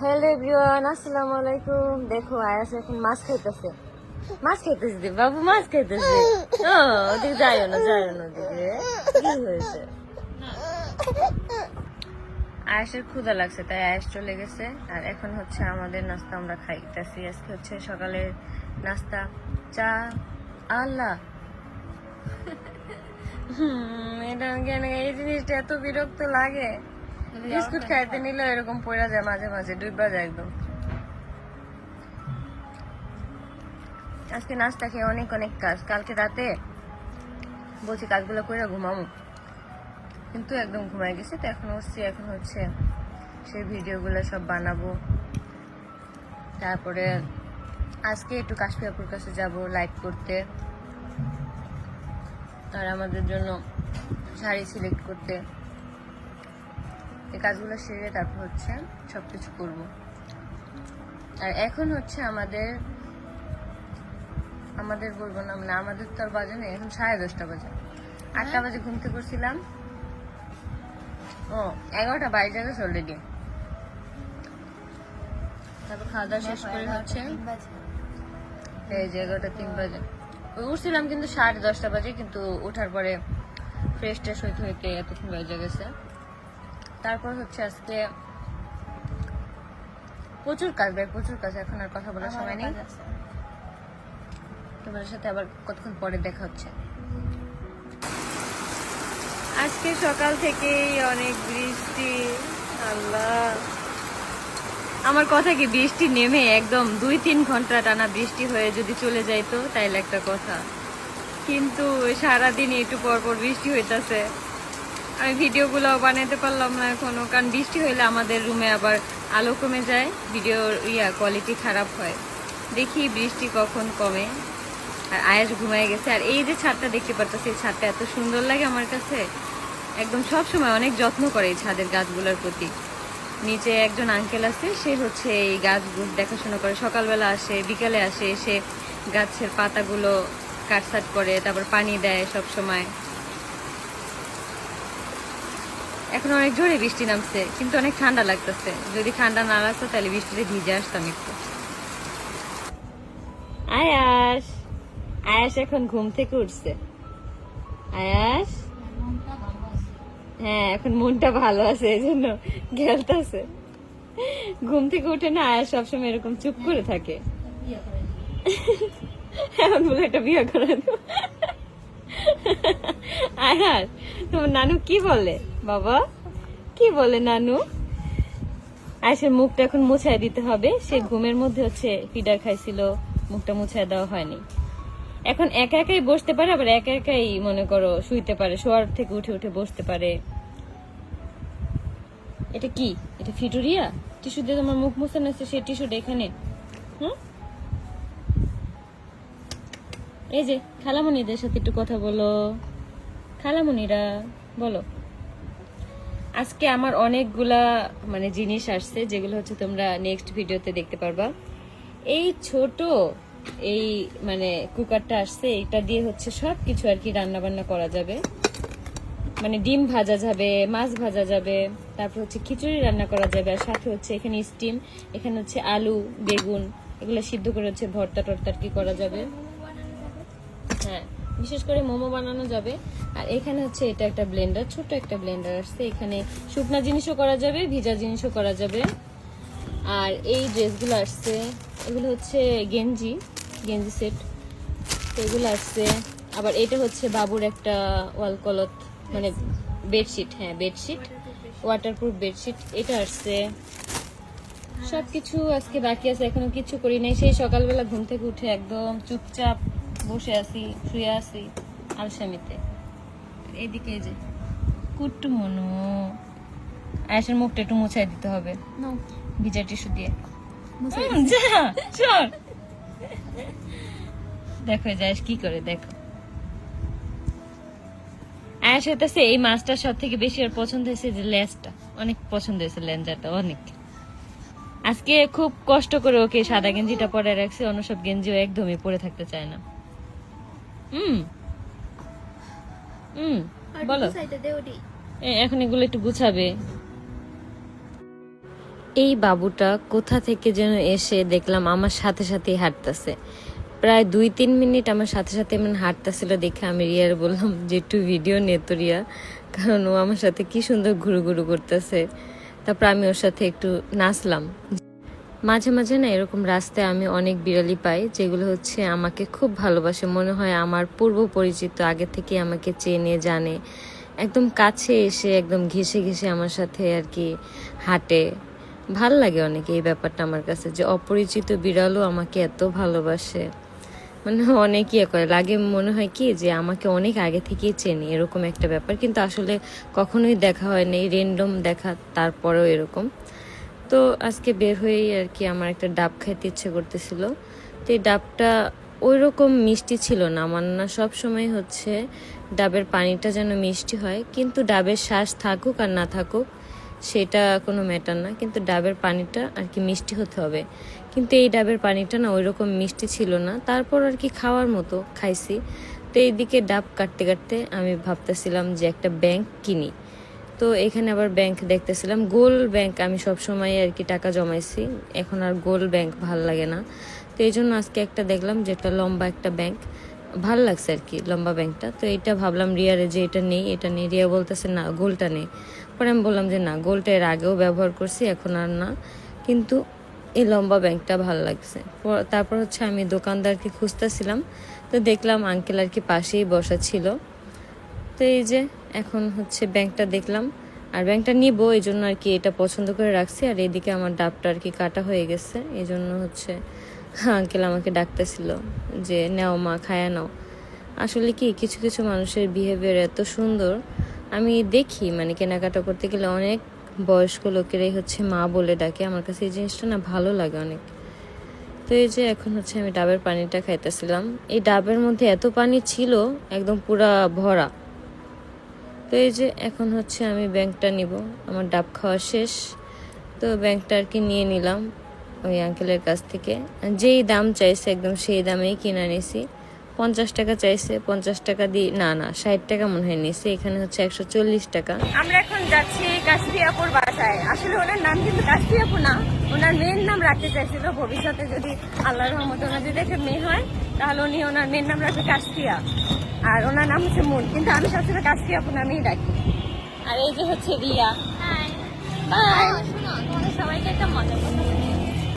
Hello everyone, আসসালামু আলাইকুম। দেখো, আয়াস এখন মাছ খাইতেছে। মাছ খাইতেছে দি বাবু মাছ খাইতেছে। ও, ওদিকে যাইও না যাইও না ওদিকে কি হয়েছে? আয়াসের ক্ষুধা লাগছে, তাই আয়াস চলে গেছে। আর এখন হচ্ছে আমাদের নাস্তা আমরা খাইতেছি। আজকে হচ্ছে সকালের নাস্তা। চা, আল্লাহ। এটা কেন এই জিনিসটা এত বিরক্ত লাগে? বিস্কুট খাইতে নিলে এরকম পড়া যায় মাঝে মাঝে ডুবা যায় একদম। আজকে নাস্তা খেয়ে অনেক অনেক কাজ। কালকে রাতে বলছি কাজগুলো করে ঘুমামু। কিন্তু একদম ঘুমাই গেছে, তো এখন হচ্ছে এখন হচ্ছে সেই ভিডিওগুলো সব বানাবো। তারপরে আজকে একটু কাশ্মীরপুর কাছে যাব লাইভ করতে। আর আমাদের জন্য শাড়ি সিলেক্ট করতে। এই কাজগুলো সেরে তারপর হচ্ছে সব কিছু করব। আর এখন হচ্ছে আমাদের আমাদের বলব না মানে আমাদের তো আর বাজে না এখন সাড়ে দশটা বাজে। আটটা বাজে ঘুমতে করছিলাম ও এগারোটা বাইশ গেছে অলরেডি তারপর খাওয়া দাওয়া শেষ করে হচ্ছে এই যে এগারোটা তিন বাজে। উঠছিলাম কিন্তু সাড়ে দশটা বাজে কিন্তু ওঠার পরে ফ্রেশ ট্রেশ হইতে হইতে এতক্ষণ বেজে গেছে। তারপর হচ্ছে আজকে প্রচুর কাজ ভাই প্রচুর কাজ। এখন আর কথা বলার সময় নেই। তোমাদের সাথে আবার কতক্ষণ পরে দেখা হচ্ছে? আজকে সকাল থেকেই অনেক বৃষ্টি। আল্লাহ। আমার কথা কি বৃষ্টি নেমে একদম দুই তিন ঘণ্টা টানা বৃষ্টি হয়ে যদি চলে যাইতো তাইলে একটা কথা। কিন্তু সারাদিন একটু পর পর বৃষ্টি হইতাছে। আমি ভিডিওগুলো বানাতে পারলাম না এখনও, কারণ বৃষ্টি হইলে আমাদের রুমে আবার আলো কমে যায়, ভিডিওর ইয়া কোয়ালিটি খারাপ হয়। দেখি বৃষ্টি কখন কমে। আর আয়াস ঘুমায় গেছে। আর এই যে ছাদটা দেখতে পারতেছি, এই ছাদটা এত সুন্দর লাগে আমার কাছে। একদম সব সময় অনেক যত্ন করে এই ছাদের গাছগুলোর প্রতি। নিচে একজন আঙ্কেল আছে, সে হচ্ছে এই গাছগুলো দেখাশোনা করে। সকালবেলা আসে, বিকালে আসে, এসে গাছের পাতাগুলো কাটসাট করে, তারপর পানি দেয় সব সময় এখন অনেক জোরে বৃষ্টি নামছে, কিন্তু অনেক ঠান্ডা লাগতেছে। যদি ঠান্ডা না লাগতো, তাহলে বৃষ্টিতে ভিজে আসতাম একটু। আয়াস আয়াস এখন ঘুম থেকে উঠছে। আয়াস? হ্যাঁ এখন মনটা ভালো আছে, এই জন্য গেলতেছে ঘুম থেকে উঠে না আয়াস সবসময় এরকম চুপ করে থাকে। এখন বলে একটা বিয়ে করে আয়াস, তোমার নানু কি বলে? বাবা, কি বলে নানু? আয়েসের মুখটা এখন মুছায় দিতে হবে। সে ঘুমের মধ্যে হচ্ছে ফিডার খাইছিল, মুখটা মুছায় দেওয়া হয়নি। এখন একা একাই বসতে পারে, আবার একা একাই মনে করো শুইতে পারে, শোয়ার থেকে উঠে উঠে বসতে পারে। এটা কি? এটা ফিটুরিয়া? টিস্যু দিয়ে তোমার মুখ মুছানো আছে সেই টিস্যুটা এখানে। হুম? এই যে, খালামণিদের সাথে একটু কথা বলো। খালামণিরা, বলো। আজকে আমার অনেকগুলা মানে জিনিস আসছে, যেগুলো হচ্ছে তোমরা নেক্সট ভিডিওতে দেখতে পারবা। এই ছোট, এই মানে কুকারটা আসছে এটা দিয়ে হচ্ছে সব কিছু আর কি রান্না বান্না করা যাবে। মানে ডিম ভাজা যাবে, মাছ ভাজা যাবে, তারপর হচ্ছে খিচুড়ি রান্না করা যাবে, আর সাথে হচ্ছে এখানে স্টিম এখানে হচ্ছে আলু, বেগুন, এগুলো সিদ্ধ করে হচ্ছে ভর্তা টর্তা কি করা যাবে। হ্যাঁ। বিশেষ করে মোমো বানানো যাবে। আর এখানে হচ্ছে এটা একটা ব্লেন্ডার ছোট একটা ব্লেন্ডার আসছে। এখানে শুকনা জিনিসও করা যাবে, ভিজা জিনিসও করা যাবে। আর এই ড্রেসগুলো আসছে, এগুলো হচ্ছে গেঞ্জি গেঞ্জি সেট। এগুলো আসছে। আবার এটা হচ্ছে বাবুর একটা ওয়াল কলত মানে বেডশিট হ্যাঁ বেডশিট ওয়াটারপ্রুফ বেডশিট। এটা আসছে। সবকিছু আজকে বাকি আছে, এখনও কিছু করি নাই। সেই সকালবেলা ঘুম থেকে উঠে একদম চুপচাপ বসে আছি শুয়ে আছি আলসামিতে। এইদিকে এই যে কুট্টু মনু। আয়াসের মুখটা একটু মুছাই দিতে হবে। ভিজা টিস্যু দিয়ে। চল দেখো যাস কি করে দেখো। আয়াস হইতেছে এই মাছটার সব থেকে বেশি আর পছন্দ হয়েছে যে লেজটা। অনেক পছন্দ হয়েছে লেঞ্জাটা অনেক। আজকে খুব কষ্ট করে ওকে সাদা গেঞ্জিটা পরে রাখছে অন্য সব গেঞ্জিও একদমই পরে থাকতে চায় না। হুম। হুম বলো। এখন এগুলো একটু গুছাবে। এই বাবুটা কোথা থেকে যেন এসে দেখলাম আমার সাথে সাথেই হাঁটতেছে। প্রায় দুই তিন মিনিট আমার সাথে সাথে মানে হাঁটতেছিল দেখে আমি রিয়ার বললাম যে একটু ভিডিও নে তো রিয়া। কারণ ও আমার সাথে কি সুন্দর ঘুরু ঘুরু করতেছে। তারপর আমি ওর সাথে একটু নাচলাম। মাঝে মাঝে না এরকম রাস্তায় আমি অনেক বিড়ালি পাই, যেগুলো হচ্ছে আমাকে খুব ভালোবাসে। মনে হয় আমার পূর্ব পরিচিত আগে থেকে আমাকে চেনে, জানে। একদম কাছে এসে একদম ঘেসে ঘেসে আমার সাথে আর কি হাঁটে। ভালো লাগে অনেকে এই ব্যাপারটা আমার কাছে, যে অপরিচিত বিড়ালও আমাকে এত ভালোবাসে। মানে অনেক ইয়ে করে। লাগে মনে হয় কি যে আমাকে অনেক আগে থেকেই চেনে, এরকম একটা ব্যাপার। কিন্তু আসলে কখনোই দেখা হয় না রেন্ডম দেখা, তারপরেও এরকম। তো আজকে বের হয়েই আর কি আমার একটা ডাব খাইতে ইচ্ছে করতেছিল। তো এই ডাবটা ওই রকম মিষ্টি ছিল না। আমার না সব সময় হচ্ছে ডাবের পানিটা যেন মিষ্টি হয়। কিন্তু ডাবের শ্বাস থাকুক আর না থাকুক, সেটা কোনো ম্যাটার না। কিন্তু ডাবের পানিটা আর কি মিষ্টি হতে হবে। কিন্তু এই ডাবের পানিটা না ওই রকম মিষ্টি ছিল না। তারপর আর কি খাওয়ার মতো খাইছি। তো এইদিকে ডাব কাটতে কাটতে আমি ভাবতেছিলাম যে একটা ব্যাংক কিনি। তো এখানে আবার ব্যাংক দেখতেছিলাম। গোল ব্যাংক আমি সব সময় আর কি টাকা জমাইছি। এখন আর গোল ব্যাংক ভালো লাগে না। তো এই জন্য আজকে একটা দেখলাম যেটা লম্বা একটা ব্যাংক ভালো লাগছে আর কি লম্বা ব্যাংকটা তো এটা ভাবলাম রিয়ারে যে এটা নেই এটা নেই। রিয়া বলতেছে, না, গোলটা নেই। পরে আমি বললাম যে, না, গোলটা এর আগেও ব্যবহার করছি, এখন আর না। কিন্তু এই লম্বা ব্যাংকটা ভালো লাগছে। তারপর হচ্ছে আমি দোকানদারকে খুঁজতেছিলাম। তো দেখলাম আঙ্কেল আর কি পাশেই বসা ছিল। তো এই যে এখন হচ্ছে ব্যাংকটা দেখলাম। আর ব্যাংকটা নিব এই জন্য আর কি এটা পছন্দ করে রাখছি। আর এদিকে আমার ডাবটা আর কি কাটা হয়ে গেছে। এই জন্য হচ্ছে আঙ্কেল আমাকে ডাকতেছিল যে, নাও মা, খায়া নাও। আসলে কি, কিছু কিছু মানুষের বিহেভিয়ার এত সুন্দর। আমি দেখি মানে কেনাকাটা করতে গেলে অনেক বয়স্ক লোকেরাই হচ্ছে মা বলে ডাকে। আমার কাছে এই জিনিসটা না ভালো লাগে অনেক। তো এই যে এখন হচ্ছে আমি ডাবের পানিটা খাইতেছিলাম। এই ডাবের মধ্যে এত পানি ছিল, একদম পুরা ভরা। তো এই যে এখন হচ্ছে আমি ব্যাংকটা নিব। আমার ডাব খাওয়া শেষ। তো ব্যাংকটা আর কি নিয়ে নিলাম ওই আঙ্কেলের কাছ থেকে। যেই দাম চাইছে, একদম সেই দামেই কিনে নিছি। পঞ্চাশ টাকা চাইছে পঞ্চাশ টাকা দিয়ে না না ষাট টাকা মনে হয় নিছি এখানে হচ্ছে একশো চল্লিশ টাকা। আমরা এখন যাচ্ছি কাশ্মীর আপুর বাসায়। আসলে ওনার নাম কিন্তু আপু না ওনার মেয়ের নাম রাখতে চাইছিল ভবিষ্যতে যদি আল্লাহর রহমত ওনার যদি একটা মেয়ে হয় তাহলে উনি ওনার মেয়ের নাম রাখবে কাশফিয়া আর ওনার নাম হচ্ছে মুন কিন্তু আমি সবসময় কাশফিয়া আপু নামেই ডাকি। আর এই যে হচ্ছে রিয়া। বাই তোমাদের সবাইকে একটা মজা।